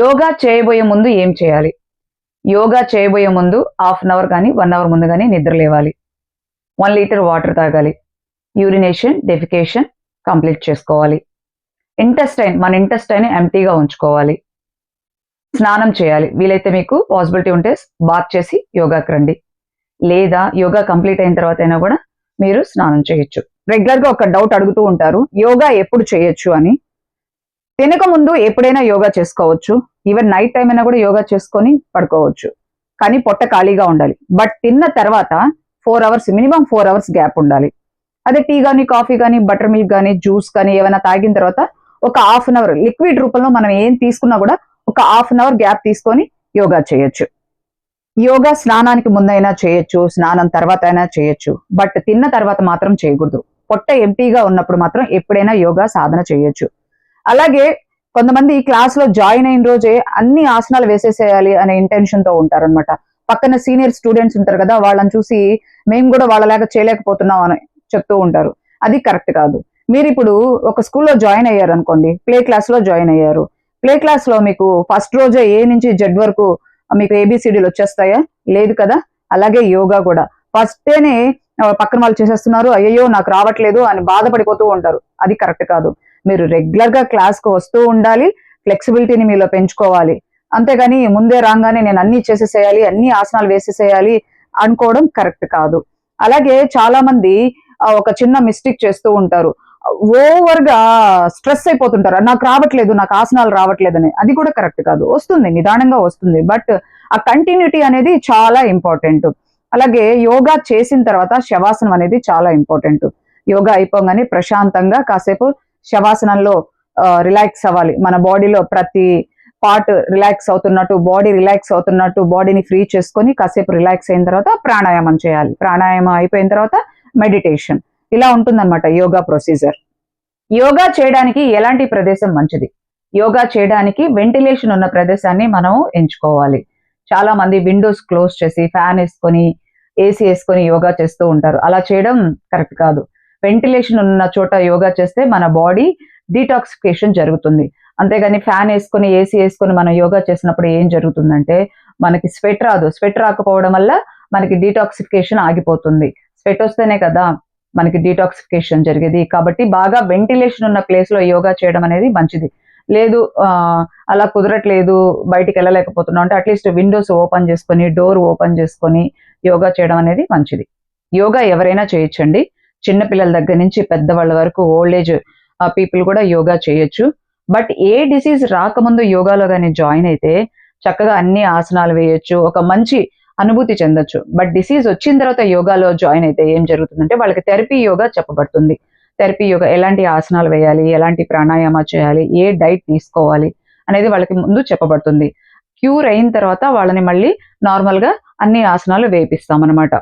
యోగా చేయబోయే ముందు ఏం చేయాలి? యోగా చేయబోయే ముందు హాఫ్ అన్ అవర్ కానీ వన్ అవర్ ముందు కానీ నిద్ర లేవాలి. వన్ లీటర్ వాటర్ తాగాలి. యూరినేషన్ డెఫికేషన్ కంప్లీట్ చేసుకోవాలి. ఇంటెస్టైన్ మన ఇంటెస్టైన్ ఎంటీగా ఉంచుకోవాలి. స్నానం చేయాలి. వీలైతే మీకు పాసిబిలిటీ ఉంటే బాత్ చేసి యోగాకి రండి. లేదా యోగా కంప్లీట్ అయిన తర్వాత అయినా కూడా మీరు స్నానం చేయొచ్చు. రెగ్యులర్గా ఒక డౌట్ అడుగుతూ ఉంటారు యోగా ఎప్పుడు చేయొచ్చు అని. తినక ముందు ఎప్పుడైనా యోగా చేసుకోవచ్చు. ఈవెన్ నైట్ టైం అయినా కూడా యోగా చేసుకొని పడుకోవచ్చు. కానీ పొట్ట ఖాళీగా ఉండాలి. బట్ తిన్న తర్వాత four hours minimum four hours gap ఉండాలి. అదే టీ కానీ కాఫీ కానీ బటర్ మిల్క్ కానీ జ్యూస్ కానీ ఏమైనా తాగిన తర్వాత ఒక హాఫ్ అన్ అవర్ లిక్విడ్ రూపంలో మనం ఏం తీసుకున్నా కూడా ఒక హాఫ్ అన్ అవర్ గ్యాప్ తీసుకొని యోగా చేయొచ్చు. యోగా స్నానానికి ముందైనా చేయొచ్చు స్నానం తర్వాత అయినా చేయొచ్చు. బట్ తిన్న తర్వాత మాత్రం చేయకూడదు. పొట్ట ఎంటీగా ఉన్నప్పుడు మాత్రం ఎప్పుడైనా యోగా సాధన చేయొచ్చు. అలాగే కొంతమంది ఈ క్లాస్లో జాయిన్ అయిన రోజే అన్ని ఆసనాలు వేసేసేయాలి అనే ఇంటెన్షన్తో ఉంటారన్నమాట. పక్కన సీనియర్ స్టూడెంట్స్ ఉంటారు కదా వాళ్ళని చూసి మేము కూడా వాళ్ళలాగా చేయలేకపోతున్నాం అని చెప్తూ ఉంటారు. అది కరెక్ట్ కాదు. మీరు ఇప్పుడు ఒక స్కూల్లో జాయిన్ అయ్యారు అనుకోండి ప్లే క్లాస్లో జాయిన్ అయ్యారు. ప్లే క్లాస్లో మీకు ఫస్ట్ రోజే ఏ నుంచి జెడ్ వరకు మీకు ఏబిసిడీలు వచ్చేస్తాయా? లేదు కదా? అలాగే యోగా కూడా. ఫస్ట్ డేనే పక్కన వాళ్ళు చేసేస్తున్నారు అయ్యో నాకు రావట్లేదు అని బాధపడిపోతూ ఉంటారు. అది కరెక్ట్ కాదు. మీరు రెగ్యులర్గా క్లాస్కు వస్తూ ఉండాలి ఫ్లెక్సిబిలిటీని మీలో పెంచుకోవాలి. అంతేగాని ముందే రాగానే నేను అన్ని చేసేసేయాలి అన్ని ఆసనాలు వేసేసేయాలి అనుకోవడం కరెక్ట్ కాదు. అలాగే చాలా మంది ఒక చిన్న మిస్టేక్ చేస్తూ ఉంటారు. ఓవర్గా స్ట్రెస్ అయిపోతుంటారు. నాకు రావట్లేదు నాకు ఆసనాలు రావట్లేదని. అది కూడా కరెక్ట్ కాదు. వస్తుంది నిదానంగా వస్తుంది. బట్ ఆ కంటిన్యూటీ అనేది చాలా ఇంపార్టెంట్ అలాగే యోగా చేసిన తర్వాత శవాసనం అనేది చాలా ఇంపార్టెంట్ యోగా అయిపోగానే ప్రశాంతంగా కాసేపు శవాసనంలో రిలాక్స్ అవ్వాలి. మన బాడీలో ప్రతి పార్ట్ రిలాక్స్ అవుతున్నట్టు బాడీ రిలాక్స్ అవుతున్నట్టు బాడీని ఫ్రీ చేసుకొని కాసేపు రిలాక్స్ అయిన తర్వాత ప్రాణాయామం చేయాలి. ప్రాణాయామం అయిపోయిన తర్వాత మెడిటేషన్ ఇలా ఉంటుందన్నమాట యోగా ప్రొసీజర్ యోగా చేయడానికి ఎలాంటి ప్రదేశం మంచిది? యోగా చేయడానికి వెంటిలేషన్ ఉన్న ప్రదేశాన్ని మనం ఎంచుకోవాలి. చాలా మంది విండోస్ క్లోజ్ చేసి ఫ్యాన్ వేసుకొని ఏసీ వేసుకొని యోగా చేస్తూ ఉంటారు. అలా చేయడం కరెక్ట్ కాదు. వెంటిలేషన్ ఉన్న చోట యోగా చేస్తే మన బాడీ డీటాక్సిఫికేషన్ జరుగుతుంది. అంతేగాని ఫ్యాన్ వేసుకొని ఏసీ వేసుకొని మనం యోగా చేసినప్పుడు ఏం జరుగుతుందంటే మనకి స్వెట్ రాదు. స్వెట్ రాకపోవడం వల్ల మనకి డీటాక్సిఫికేషన్ ఆగిపోతుంది. స్వెట్ వస్తేనే కదా మనకి డీటాక్సిఫికేషన్ జరిగేది. కాబట్టి బాగా వెంటిలేషన్ ఉన్న ప్లేస్లో యోగా చేయడం అనేది మంచిది. లేదు అలా కుదరట్లేదు బయటికి వెళ్ళలేకపోతున్నాం అంటే అట్లీస్ట్ విండోస్ ఓపెన్ చేసుకొని డోర్ ఓపెన్ చేసుకొని యోగా చేయడం అనేది మంచిది. యోగా ఎవరైనా చేయొచ్చండి. చిన్న పిల్లల దగ్గర నుంచి పెద్దవాళ్ళ వరకు ఓల్డ్ ఏజ్ పీపుల్ కూడా యోగా చేయొచ్చు. బట్ ఏ డిసీజ్ రాకముందు యోగాలో కానీ జాయిన్ అయితే చక్కగా అన్ని ఆసనాలు వేయొచ్చు ఒక మంచి అనుభూతి చెందొచ్చు. బట్ డిసీజ్ వచ్చిన తర్వాత యోగాలో జాయిన్ అయితే ఏం జరుగుతుందంటే వాళ్ళకి థెరపీ యోగా చెప్పబడుతుంది. థెరపీ యోగా ఎలాంటి ఆసనాలు వేయాలి ఎలాంటి ప్రాణాయామ చేయాలి ఏ డైట్ తీసుకోవాలి అనేది వాళ్ళకి ముందు చెప్పబడుతుంది. క్యూర్ అయిన తర్వాత వాళ్ళని మళ్ళీ నార్మల్గా అన్ని ఆసనాలు వేపిస్తాం అనమాట